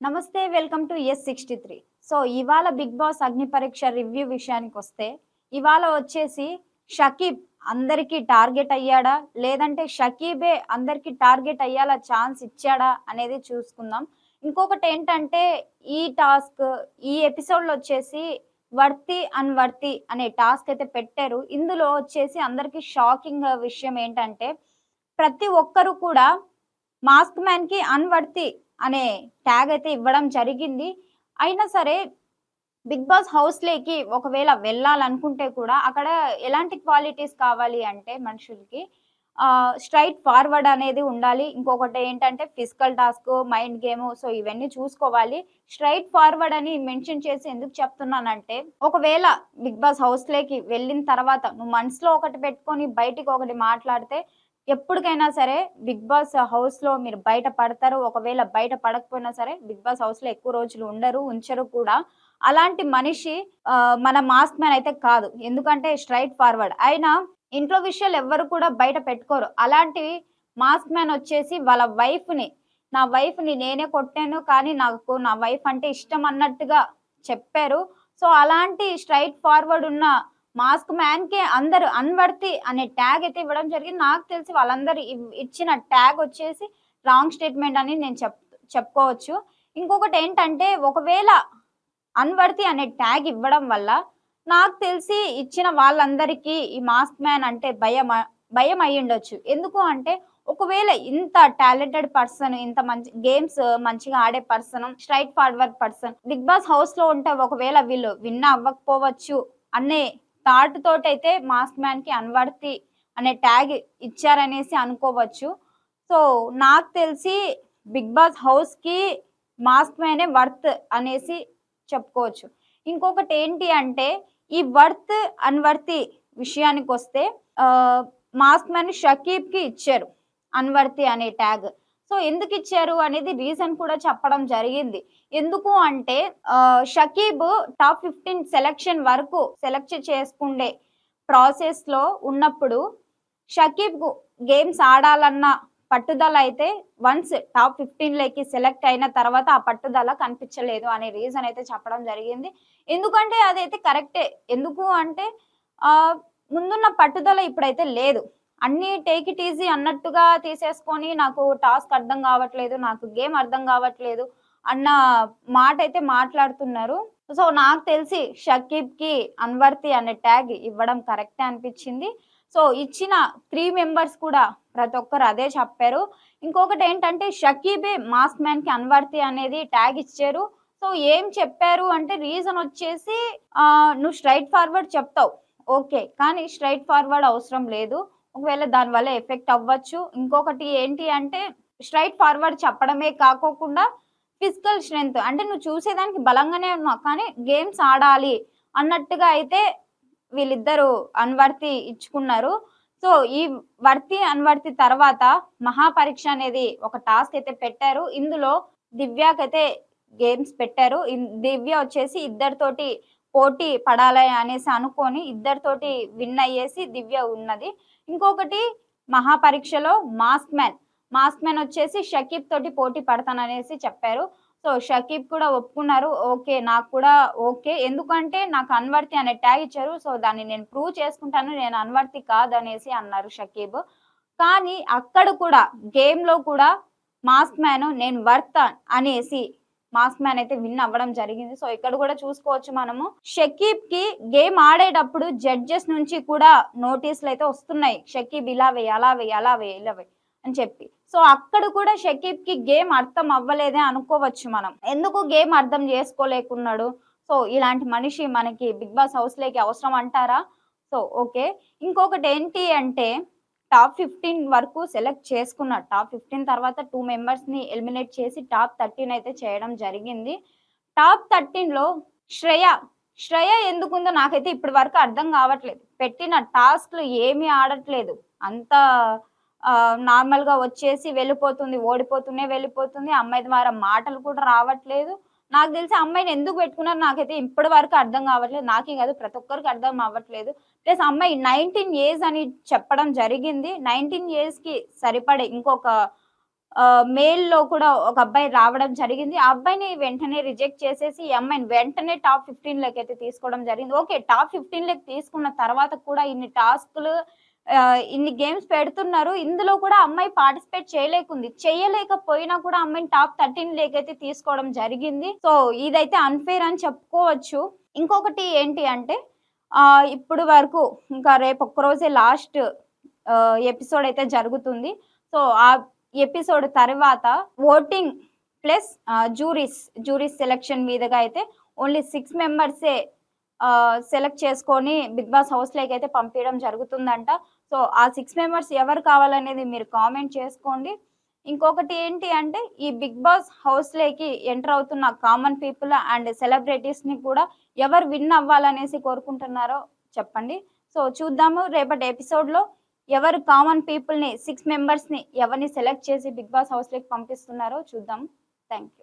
నమస్తే welcome to S sixty three. So ఇవాళ Bigg Boss Agni Pariksha review విషయానికి వస్తే ఇవాళ వచ్చేసి షకీబ్ అందరికీ టార్గెట్ అయ్యాడా? లేదంటే షకీబే అందరికీ టార్గెట్ అయ్యేలా ఛాన్స్ ఇచ్చాడా అనేది చూసుకుందాం. ఇంకొకటి ఏంటంటే ఈ టాస్క్ ఈ ఎపిసోడ్లో వచ్చేసి వర్తి అన్వర్తి అనే టాస్క్ అయితే పెట్టారు. ఇందులో వచ్చేసి అందరికీ షాకింగ్ విషయం ఏంటంటే ప్రతి ఒక్కరు కూడా మాస్క్ మ్యాన్కి అన్వర్తి అనే ట్యాగ్ అయితే ఇవ్వడం జరిగింది. అయినా సరే బిగ్ బాస్ హౌస్లోకి ఒకవేళ వెళ్ళాలనుకుంటే కూడా అక్కడ ఎలాంటి క్వాలిటీస్ కావాలి అంటే మనుషులకి స్ట్రైట్ ఫార్వర్డ్ అనేది ఉండాలి. ఇంకొకటి ఏంటంటే physical task mind game so ఇవన్నీ చూసుకోవాలి. స్ట్రైట్ ఫార్వర్డ్ అని మెన్షన్ చేసి ఎందుకు చెప్తున్నానంటే ఒకవేళ బిగ్ బాస్ హౌస్ లేకి వెళ్ళిన తర్వాత నువ్వు మనసులో ఒకటి పెట్టుకొని బయటికి ఒకటి మాట్లాడితే ఎప్పటికైనా సరే బిగ్ బాస్ హౌస్లో మీరు బయట పడతారు. ఒకవేళ బయట పడకపోయినా సరే బిగ్ బాస్ హౌస్లో ఎక్కువ రోజులు ఉండరు ఉంచరు కూడా. అలాంటి మనిషి మన మాస్క్ మ్యాన్ అయితే కాదు. ఎందుకంటే స్ట్రైట్ ఫార్వర్డ్. అయినా ఇంట్లో విషయాలు ఎవ్వరు కూడా బయట పెట్టుకోరు. అలాంటి మాస్క్ మ్యాన్ వచ్చేసి వాళ్ళ వైఫ్ని నా వైఫ్ని నేనే కొట్టాను కానీ నాకు నా వైఫ్ అంటే ఇష్టం అన్నట్టుగా చెప్పారు. సో అలాంటి స్ట్రైట్ ఫార్వర్డ్ ఉన్న మాస్క్ మ్యాన్కి అందరు అన్వర్తి అనే ట్యాగ్ అయితే ఇవ్వడం జరిగింది. నాకు తెలిసి వాళ్ళందరూ ఇవ్- ఇచ్చిన ట్యాగ్ వచ్చేసి రాంగ్ స్టేట్మెంట్ అని నేను చెప్ చెప్పుకోవచ్చు. ఇంకొకటి ఏంటంటే ఒకవేళ అన్వర్తి అనే ట్యాగ్ ఇవ్వడం వల్ల నాకు తెలిసి ఇచ్చిన వాళ్ళందరికీ ఈ మాస్క్ మ్యాన్ అంటే భయం భయం అయి ఉండొచ్చు. ఎందుకు అంటే ఒకవేళ ఇంత టాలెంటెడ్ పర్సన్ ఇంత మంచి గేమ్స్ మంచిగా ఆడే person straightforward person Bigg Boss హౌస్లో ఉంటే ఒకవేళ వీళ్ళు విన్ అవ్వకపోవచ్చు అనే థాట్ తోటైతే మాస్క్ మ్యాన్కి అన్వర్తి అనే ట్యాగ్ ఇచ్చారనేసి అనుకోవచ్చు. సో నాకు తెలిసి బిగ్ బాస్ హౌస్కి మాస్క్ మ్యానే వర్త్ అనేసి చెప్పుకోవచ్చు. ఇంకొకటి ఏంటి అంటే ఈ వర్త్ అన్వర్తి విషయానికి వస్తే మాస్క్ మ్యాన్ షకీబ్కి ఇచ్చారు అన్వర్తి అనే ట్యాగ్. సో ఎందుకు ఇచ్చారు అనేది రీజన్ కూడా చెప్పడం జరిగింది. ఎందుకు అంటే షకీబ్ టాప్ ఫిఫ్టీన్ సెలక్షన్ వరకు సెలెక్ట్ చేసుకుండే ప్రాసెస్లో ఉన్నప్పుడు షకీబ్ గేమ్స్ ఆడాలన్న పట్టుదల అయితే వన్స్ టాప్ ఫిఫ్టీన్లోకి సెలెక్ట్ అయిన తర్వాత ఆ పట్టుదల కనిపించలేదు అనే రీజన్ అయితే చెప్పడం జరిగింది. ఎందుకంటే అదైతే కరెక్టే ఎందుకు అంటే ఆ ముందున్న పట్టుదల ఇప్పుడైతే లేదు. అన్ని టేక్ ఇట్ ఈజీ అన్నట్టుగా తీసేసుకొని నాకు టాస్క్ అర్థం కావట్లేదు నాకు గేమ్ అర్థం కావట్లేదు అన్న మాట అయితే మాట్లాడుతున్నారు. సో నాకు తెలిసి షకీబ్కి అన్వర్తి అనే ట్యాగ్ ఇవ్వడం కరెక్టే అనిపించింది. సో ఇచ్చిన త్రీ మెంబర్స్ కూడా ప్రతి ఒక్కరు అదే చెప్పారు. ఇంకొకటి ఏంటంటే షకీబే మాస్క్ మ్యాన్కి అన్వర్తి అనేది ట్యాగ్ ఇచ్చారు. సో ఏం చెప్పారు అంటే రీజన్ వచ్చేసి ఆ, నువ్వు స్ట్రైట్ ఫార్వర్డ్ చెప్తావు. ఓకే కానీ స్ట్రైట్ ఫార్వర్డ్ అవసరం లేదు. ఒకవేళ దానివల్ల ఎఫెక్ట్ అవ్వచ్చు. ఇంకొకటి ఏంటి అంటే స్ట్రైట్ ఫార్వర్డ్ చెప్పడమే కాకోకుండా ఫిజికల్ స్ట్రెంగ్త్ అంటే నువ్వు చూసేదానికి బలంగానే ఉన్నావు కానీ గేమ్స్ ఆడాలి అన్నట్టుగా అయితే వీళ్ళిద్దరు అన్వర్తి ఇచ్చుకున్నారు. సో ఈ వర్తి అన్వర్తి తర్వాత మహాపరీక్ష అనేది ఒక టాస్క్ అయితే పెట్టారు. ఇందులో దివ్యాకైతే గేమ్స్ పెట్టారు. దివ్య వచ్చేసి ఇద్దరితోటి పోటీ పడాలి అనేసి అనుకొని ఇద్దరితోటి విన్ అయ్యేసి దివ్య ఉన్నది. ఇంకొకటి మహాపరీక్షలో మాస్క్ మ్యాన్. మాస్క్ మ్యాన్ వచ్చేసి షకీబ్ తోటి పోటీ పడతాననేసి చెప్పారు. సో షకీబ్ కూడా ఒప్పుకున్నారు. ఓకే నాకు కూడా ఓకే. ఎందుకంటే నాకు అన్వర్తి అనే ట్యాగ్ ఇచ్చారు. సో దాన్ని నేను ప్రూవ్ చేసుకుంటాను. నేను అన్వర్తి కాదనేసి అన్నారు షకీబ్. కానీ అక్కడ కూడా గేమ్లో కూడా మాస్క్ మ్యాన్ నేను వర్త్ అనేసి మాస్క్ మ్యాన్ అయితే విన్ అవ్వడం జరిగింది. సో ఇక్కడ కూడా చూసుకోవచ్చు మనము. షకీబ్కి గేమ్ ఆడేటప్పుడు జడ్జెస్ నుంచి కూడా నోటీసులు అయితే వస్తున్నాయి. షకీబ్ ఇలా వేయి అలా వేయి అలా వేయి ఇలా వేయి అని చెప్పి. సో అక్కడ కూడా షకీబ్కి గేమ్ అర్థం అవ్వలేదే అనుకోవచ్చు మనం. ఎందుకు గేమ్ అర్థం చేసుకోలేకున్నాడు? సో ఇలాంటి మనిషి మనకి బిగ్ బాస్ హౌస్ లేకి అవసరం అంటారా? So okay. ఇంకొకటి ఏంటి అంటే టాప్ ఫిఫ్టీన్ వరకు సెలెక్ట్ చేసుకున్న టాప్ ఫిఫ్టీన్ తర్వాత టూ మెంబర్స్ని ఎలిమినేట్ చేసి టాప్ థర్టీన్ అయితే చేయడం జరిగింది. టాప్ థర్టీన్లో శ్రేయ శ్రేయ ఎందుకుందో నాకైతే ఇప్పటి వరకు అర్థం కావట్లేదు. పెట్టిన టాస్క్లు ఏమీ ఆడట్లేదు. అంత నార్మల్గా వచ్చేసి వెళ్ళిపోతుంది ఓడిపోతూనే వెళ్ళిపోతుంది. అమ్మాయి ద్వారా మాటలు కూడా రావట్లేదు. నాకు తెలిసి అమ్మాయిని ఎందుకు పెట్టుకున్నారు నాకైతే ఇప్పటి వరకు అర్థం కావట్లేదు. నాకే కాదు ప్రతి ఒక్కరికి అర్థం అవ్వట్లేదు. ప్లస్ అమ్మాయి నైన్టీన్ ఇయర్స్ అని చెప్పడం జరిగింది. నైన్టీన్ ఇయర్స్కి సరిపడే ఇంకొక మేల్లో కూడా ఒక అబ్బాయి రావడం జరిగింది. ఆ అబ్బాయిని వెంటనే రిజెక్ట్ చేసేసి ఈ అమ్మాయిని వెంటనే టాప్ ఫిఫ్టీన్లోకి అయితే తీసుకోవడం జరిగింది. ఓకే టాప్ ఫిఫ్టీన్లోకి తీసుకున్న తర్వాత కూడా ఇన్ని టాస్క్లు ఇన్ని గేమ్స్ పెడుతున్నారు. ఇందులో కూడా అమ్మాయి పార్టిసిపేట్ చేయలేకుంది. చేయలేకపోయినా కూడా అమ్మాయిని టాప్ థర్టీన్ లేకైతే తీసుకోవడం జరిగింది. సో ఇదైతే అన్ఫేర్ అని చెప్పుకోవచ్చు. ఇంకొకటి ఏంటి అంటే ఇప్పుడు వరకు ఇంకా రేపు ఒక్క రోజే లాస్ట్ ఎపిసోడ్ అయితే జరుగుతుంది. సో ఆ ఎపిసోడ్ తర్వాత voting plus juries juries selection మీదుగా అయితే ఓన్లీ సిక్స్ మెంబర్సే సెలెక్ట్ చేసుకొని బిగ్ బాస్ హౌస్ లైక్ అయితే పంపించడం జరుగుతుందంట. సో ఆ సిక్స్ మెంబర్స్ ఎవరు కావాలనేది మీరు కామెంట్ చేసుకోండి. ఇంకొకటి ఏంటి అంటే ఈ బిగ్ బాస్ హౌస్లోకి ఎంటర్ అవుతున్న కామన్ పీపుల్ అండ్ సెలబ్రిటీస్ని కూడా ఎవరు విన్ అవ్వాలనేసి కోరుకుంటున్నారో చెప్పండి. సో చూద్దాము రేపటి ఎపిసోడ్లో ఎవరు కామన్ పీపుల్ని సిక్స్ మెంబర్స్ని ఎవరిని సెలెక్ట్ చేసి బిగ్ బాస్ హౌస్లోకి పంపిస్తున్నారో చూద్దాం థ్యాంక్ యూ